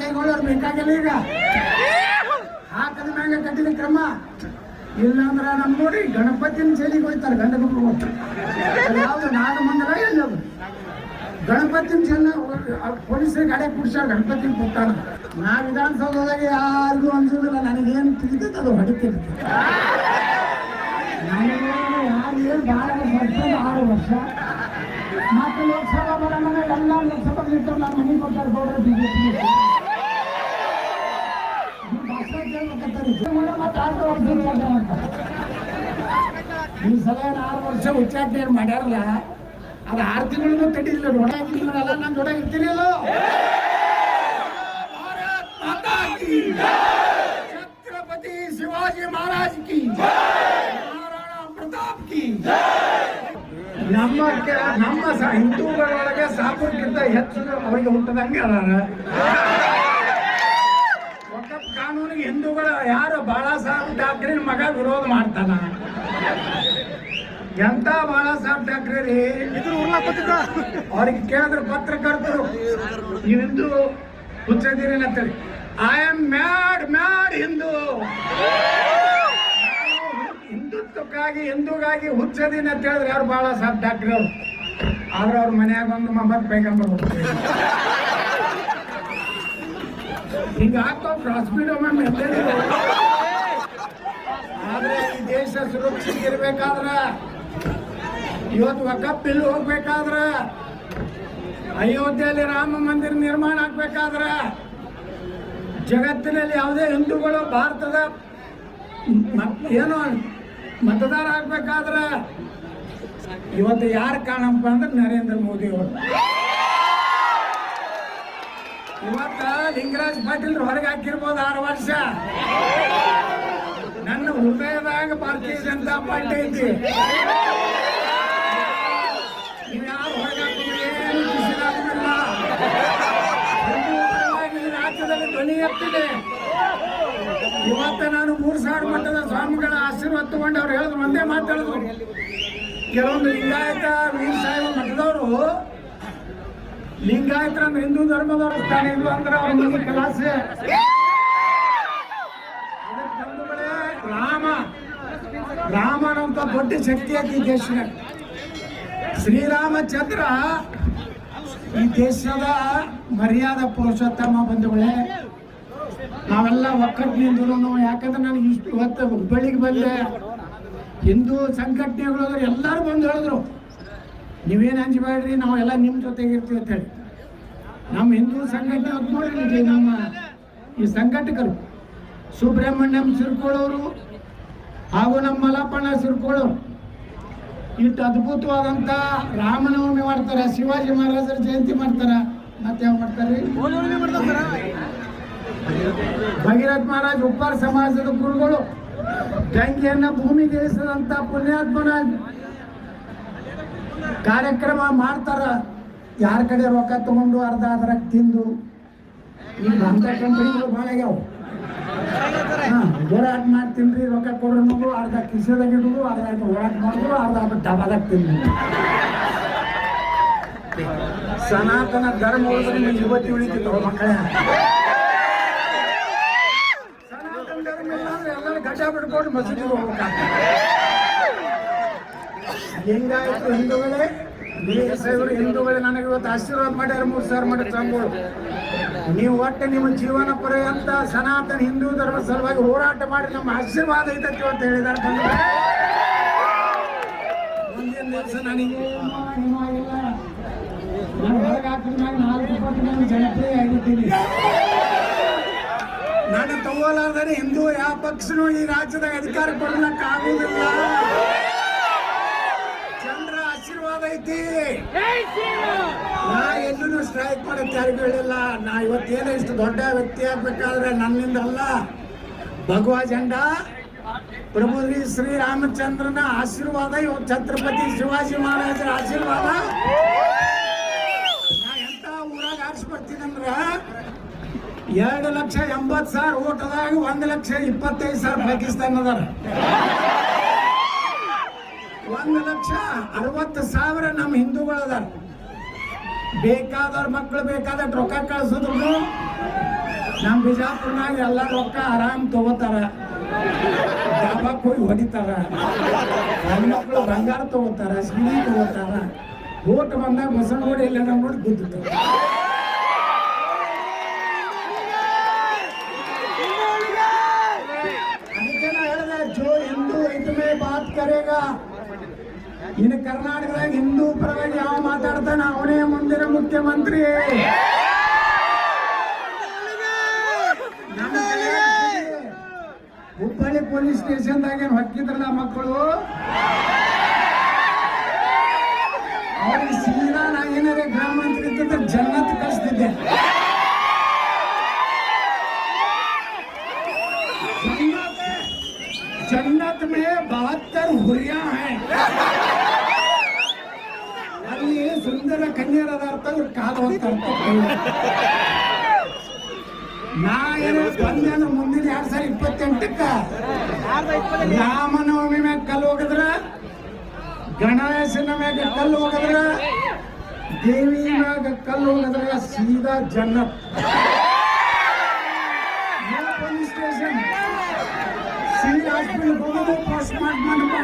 ಕೈಗೊಳ್ಳೋರು ಬೇಕಾಗಿಲ್ಲ ಈಗ. ಹಾಕದ ಮೇಲೆ ಕಟ್ಟಿದ ಕ್ರಮ. ಇಲ್ಲಾಂದ್ರ ನಮ್ ನೋಡಿ ಗಣಪತಿನ ಜೈಲಿಗೆ ಹೋಯ್ತಾರೆ ಗಂಡ ಹೋಗ್ತಾರೆ. ಯಾವ್ದು ನಾಗಮಂಗಲ ಎಲ್ಲದು ಗಣಪತಿನ ಜೈಲ ಪೊಲೀಸರಿಗೆ ಗಾಡಿ ಕುಡ್ಸಾರ ಗಣಪತಿನ ಕೊಟ್ಟಾನ ನಾ ವಿಧಾನಸೌಧದಾಗ ಯಾರಿಗೂ ಅನ್ಸೋದಿಲ್ಲ ನನಗೇನು ತಿಳಿತೈತೆ ಅದು ಹೊಡಿತಿರ್ತೈತೆ ಏನು ಭಾಳ ವರ್ಷ, ಆರು ವರ್ಷ. ಮತ್ತೆ ಲೋಕಸಭಾ ಬರೋಣ ಎಲ್ಲ ಲೋಕಸಭಾ ನಿಂತು ನಾನು ಮನೆ ಕೊಟ್ಟಾರ ಬಿಜೆಪಿ ಈ ಸಲ ಆರು ವರ್ಷ ಉಚ್ಚಾಟನೆ ಮಾಡ್ಯಾರಲ್ಲ? ಅದು ಆರು ತಿಂಗಳಿಗೂ ತಟ್ಟಿದಿಲ್ಲ ನೋಡಾಗಿಲ್ಲ ನಾನು ನೋಡಾಗಿರ್ತೀನಿಲ್ಲ ಛತ್ರಪತಿ ಶಿವಾಜಿ ಮಹಾರಾಜ್ ಕಿ ಮಹಾರಾಣಾ ಪ್ರತಾಪ್ ಕಿ ನಮ್ಮ ನಮ್ಮ ಹಿಂದೂಗಳೊಳಗೆ ಸಾಪುರ್ಗಿಂತ ಹೆಚ್ಚು ಅವರಿಗೆ ಹುಟ್ಟದಂಗೆ ಅದಾರ ವಕಫ್ ಕಾನೂನಿಗೆ ಹಿಂದೂಗಳ ಯಾರು ಬಾಳಾ ಸಾಹೇಬ್ ಠಾಕ್ರೆ ಮಗ ವಿರೋಧ ಮಾಡ್ತಾನ? ಎಂತ ಬಾಳ ಸಾಹೇಬ್ ಠಾಕ್ರೆ ರೀ? ಅವ್ರಿಗೆ ಕೇಳಿದ್ರು ಪತ್ರಕರ್ತರು. ಹಿಂದೂ ಹುಚ್ಚದಿರಿ ಅಂತೇಳಿ I am mad mad Hindu. ಹಿಂದುತ್ವಕ್ಕಾಗಿ ಹಿಂದೂಗಾಗಿ ಹುಚ್ಚದಿನ ಅಂತ ಹೇಳಿದ್ರೆ ಯಾರು ಬಾಳ ಸಾಹೇಬ್ ಠಾಕ್ರೆ ಅವರು? ಆದ್ರೆ ಅವ್ರ ಮನ್ಯಾಗ ಒಂದು ಮೊಹಮ್ಮದ್ ಪೈಗಂಬರ್ ಹೋಗ್ತಾರೆ ಹಿಂಗ ಆಗ್ತಾವ ಪ್ರಾಸ್ಪೀಡ್ ಒಮ್ಮೆ. ಆದ್ರೆ ಈ ದೇಶ ಸುರಕ್ಷಿತ ಇರ್ಬೇಕಾದ್ರ, ಇವತ್ತು ವಕಫ್ ಬಿಲ್ ಹೋಗ್ಬೇಕಾದ್ರ, ಅಯೋಧ್ಯೆಯಲ್ಲಿ ರಾಮ ಮಂದಿರ ನಿರ್ಮಾಣ ಆಗ್ಬೇಕಾದ್ರ, ಜಗತ್ತಿನಲ್ಲಿ ಯಾವುದೇ ಹಿಂದೂಗಳು ಭಾರತದ ಏನು ಮತದಾರ ಆಗ್ಬೇಕಾದ್ರ, ಇವತ್ತು ಯಾರು ಕಾಣಪ್ಪ ಅಂದ್ರೆ ನರೇಂದ್ರ ಮೋದಿ ಅವರು. ಇವತ್ತ ಲಿಂಗರಾಜ್ ಪಾಟೀಲ್ ಹೊರಗೆ ಹಾಕಿರ್ಬೋದು ಆರು ವರ್ಷ. ಹೃದಯದಾಗ ಭಾರತೀಯ ಜನತಾ ಪಾರ್ಟಿ ಐತಿ ಯಾರು ರಾಜ್ಯದಲ್ಲಿ ಧ್ವನಿ ಎತ್ತಿದೆ. ಇವತ್ತ ನಾನು ಮೂರು ಸಾವಿರ ಮಟ್ಟದ ಸ್ವಾಮಿಗಳ ಆಶೀರ್ವಾದ ತಗೊಂಡು ಅವ್ರು ಹೇಳಿದ್ರು, ಒಂದೇ ಮಾತಾಡಿದ್ರು ಕೆಲವೊಂದು ಲಿಂಗಾಯತ ವೀರ ಸಾಹೇಬ ಮಠದವರು ಲಿಂಗಾಯತರ ಅಂದ್ರೆ ಹಿಂದೂ ಧರ್ಮದವರು ಸ್ಥಾನ ಇದು ಅಂದ್ರೆ ಅವ್ರ ಕಲಾಸೆ. ರಾಮ. ರಾಮನಂತ ದೊಡ್ಡ ಶಕ್ತಿ ಐತಿ ಈ ದೇಶ ಶ್ರೀರಾಮಚಂದ್ರ ಈ ದೇಶದ ಮರ್ಯಾದ ಪುರುಷೋತ್ತಮ ಬಂಧುಗಳೇ, ನಾವೆಲ್ಲ ಒಕ್ಕಟ್ಟಿನಿಂದ ಯಾಕಂದ್ರೆ ನನಗೆ ಇಷ್ಟು ಇವತ್ತು ಹುಬ್ಬಳ್ಳಿಗೆ ಬಂದೆ. ಹಿಂದೂ ಸಂಘಟನೆಗಳು ಎಲ್ಲರೂ ಬಂದು ಹೇಳಿದ್ರು, ನೀವೇನು ಹಂಚಬೇಡ್ರಿ ನಾವೆಲ್ಲ ನಿಮ್ಮ ಜೊತೆಗೆ ಇರ್ತೀವಿ ಅಂತ ಹೇಳಿ. ನಮ್ಮ ಹಿಂದೂ ಸಂಘಟನೆ ನೋಡ್ರಿ ನಮ್ಮ ಈ ಸಂಘಟಕರು. ಸುಬ್ರಹ್ಮಣ್ಯಂ ಸಿರ್ಕೊಳ್ಳೋರು ಹಾಗೂ ನಮ್ಮ ಮಲಪಣ್ಣ ಸಿರ್ಕೊಳ್ಳೋರು ಇಷ್ಟು ಅದ್ಭುತವಾದಂಥ ರಾಮನವಮಿ ಮಾಡ್ತಾರೆ ಶಿವಾಜಿ ಮಹಾರಾಜರ ಜಯಂತಿ ಮಾಡ್ತಾರೆ. ಮತ್ತೆ ಯಾವ ಮಾಡ್ತಾರೆ? ಭಗೀರಥ್ ಮಹಾರಾಜ್ ಉಪ್ಪಾರ ಸಮಾಜದ ಗುರುಗಳು. ಗಂಗೆಯನ್ನ ಭೂಮಿ ಇಳಿಸಿದಂತ ಪುಣ್ಯಾತ್ಮನ ಕಾರ್ಯಕ್ರಮ ಮಾಡ್ತಾರ. ಯಾರ ಕಡೆ ರೊಕ್ಕ ತಗೊಂಡು ಅರ್ಧ ಅದ್ರಾಗ ತಿಂದು. ಈಗ ಅಂತ ಕಂಪನಿಗಳು ಭಾಳ ಆಗ್ಯಾವ. ಹಾ, ಮಾಡಿ ಮಾಡ್ತೀನಿ ರೊಕ್ಕ ಕೊಡ್ರಿ ಮಗು ಅರ್ಧ ಕಿಸೆದಾಗ ಇಡುದು ಅರ್ಧ ಹೋರಾಟ ಮಾಡೋದು ಅರ್ಧ ಡಬಾದಾಗ ತಿನ್ನೋದು. ಸನಾತನ ಧರ್ಮ ನಿಮ್ಗೆ ಯುವತಿ ಉಳಿತಿತ್ತು ಮಕ್ಕಳೇ. ಸನಾತನ ಧರ್ಮ ಇಲ್ಲ ಅಂದ್ರೆ ಎಲ್ಲರೂ ಗಡ್ಡ ಬಿಡ್ಕೊಂಡು ಮಸೀದಿಗೆ ಹೋಗ್ಬೇಕಾಗ್ತದೆ. ಹೆಂಗಾಯ್ತು ಹಿಂದೂಗಳೇ? ಹಿಂದೂಗಳೇ ನನಗೆ ಇವತ್ತು ಆಶೀರ್ವಾದ ಮಾಡ್ಯಾರ ಮೂರು ಸಾವಿರ ಮಾಡಿ ಸ್ವಾಮಿಗಳು ನೀವು ಒಟ್ಟು ನಿಮ್ಮ ಜೀವನ ಪರ್ಯಂತ ಸನಾತನ ಹಿಂದೂ ಧರ್ಮ ಸಲುವಾಗಿ ಹೋರಾಟ ಮಾಡಿ ನಮ್ಮ ಆಶೀರ್ವಾದ ಇದಕ್ಕೆ ಅಂತ ಬಂಧುಗಳೇ. ಮುಂದಿನ ದಿವಸ ನಾನು ತಗೋಲಾರ್ದೇ ಹಿಂದೂ ಯಾವ ಪಕ್ಷನೂ ಈ ರಾಜ್ಯದಾಗ ಅಧಿಕಾರ ಕೊಡಲಿಕ್ಕೆ ಆಗುದಿಲ್ಲ ಐತಿ ನಾ ಎಲ್ಲೂ ಸ್ಟ್ರೈಕ್ ಮಾಡಕ್ಕೆ ಯಾರಿಗೂ ಹೇಳಿಲ್ಲ. ನಾ ಇವತ್ತೇನೋ ಇಷ್ಟು ದೊಡ್ಡ ವ್ಯಕ್ತಿ ಆಗ್ಬೇಕಾದ್ರೆ ನನ್ನಿಂದ ಅಲ್ಲ. ಭಗವಾ ಜಂಡ ಪ್ರಭು ಶ್ರೀ ಶ್ರೀರಾಮಚಂದ್ರನ ಆಶೀರ್ವಾದ ಇವತ್ತು ಛತ್ರಪತಿ ಶಿವಾಜಿ ಮಹಾರಾಜರ ಆಶೀರ್ವಾದ. ನಾ ಎಂತ ಊರಾಗ ಆರಿಸ್ಕೊಡ್ತೀನಂದ್ರ ಎರಡು ಲಕ್ಷ ಎಂಬತ್ತು ಸಾವಿರ ಓಟದಾಗ ಒಂದು ಲಕ್ಷ ಇಪ್ಪತ್ತೈದು ಸಾವಿರ ಪಾಕಿಸ್ತಾನ ಅದಾರ ಒಂದು ಲಕ್ಷ ಅರವತ್ತು ಸಾವಿರ ನಮ್ಮ ಹಿಂದೂಗಳು ಅದಾರ. ಬೇಕಾದವ್ರ ಮಕ್ಕಳು ಬೇಕಾದಷ್ಟು ರೊಕ್ಕ ಕಳ್ಸಿದ್ರು. ನಮ್ಮ ಬಿಜಾಪುರ್ನಾಗ ಎಲ್ಲ ರೊಕ್ಕ ಆರಾಮ್ ತಗೋತಾರ. ಡಾಬಾಕ್ ಹೋಗಿ ಹೊಡಿತಾರ. ಹೆಣ್ಮಕ್ಳು ಬಂಗಾರ ತಗೋತಾರ, ಸಿಡಿ ತಗೋತಾರ. ಓಟ್ ಬಂದಾಗ ಬಸವನಗುಡಿ ಎಲ್ಲ ನೋಡಿ ಗುದ್ದುತ್ತಾರ ಅದಕ್ಕೆ ನಾ ಹೇಳಿದೆ, ಜೋ ಹಿಂದೂ ಬಾತ್ ಕರೇಗ ಇನ್ನು ಕರ್ನಾಟಕದಾಗ ಹಿಂದೂ ಪರವಾಗಿ ಯಾವ ಮಾತಾಡ್ತಾನ ಅವನೇ ಮುಂದಿನ ಮುಖ್ಯಮಂತ್ರಿ. ಹುಬ್ಬಳ್ಳಿ ಪೊಲೀಸ್ ಸ್ಟೇಷನ್ದಾಗ ಏನ್ ಹಕ್ಕಿದ್ರಲ್ಲ ಮಕ್ಕಳು? जन्नत जन्नत में बहत्तर हुरिया है ಅಲ್ಲಿ ಸುಂದರ ಕನ್ಯರದ ಅರ್ಥ ಇವ್ರು ಕಾದು ಅಂತ ಅರ್ಥ ನಾ ಏನು ಬಂದೆ ಅಂದ್ರೆ ಮುಂದಿನ ಎರಡ್ ಸಾವಿರ ಇಪ್ಪತ್ತೆಂಟಕ್ಕ ರಾಮನವಮಿ ಮ್ಯಾಗ ಕಲ್ಲು ಹೋಗಿದ್ರ ಗಣೇಶನ ಮ್ಯಾಗ ಕಲ್ಲು ಹೋಗಿದ್ರ ದೇವಿ ಮ್ಯಾಗ ಕಲ್ಲು ಹೋಗಿದ್ರ ಸೀದಾ ಜನ್ನತ್ আসবেন বলব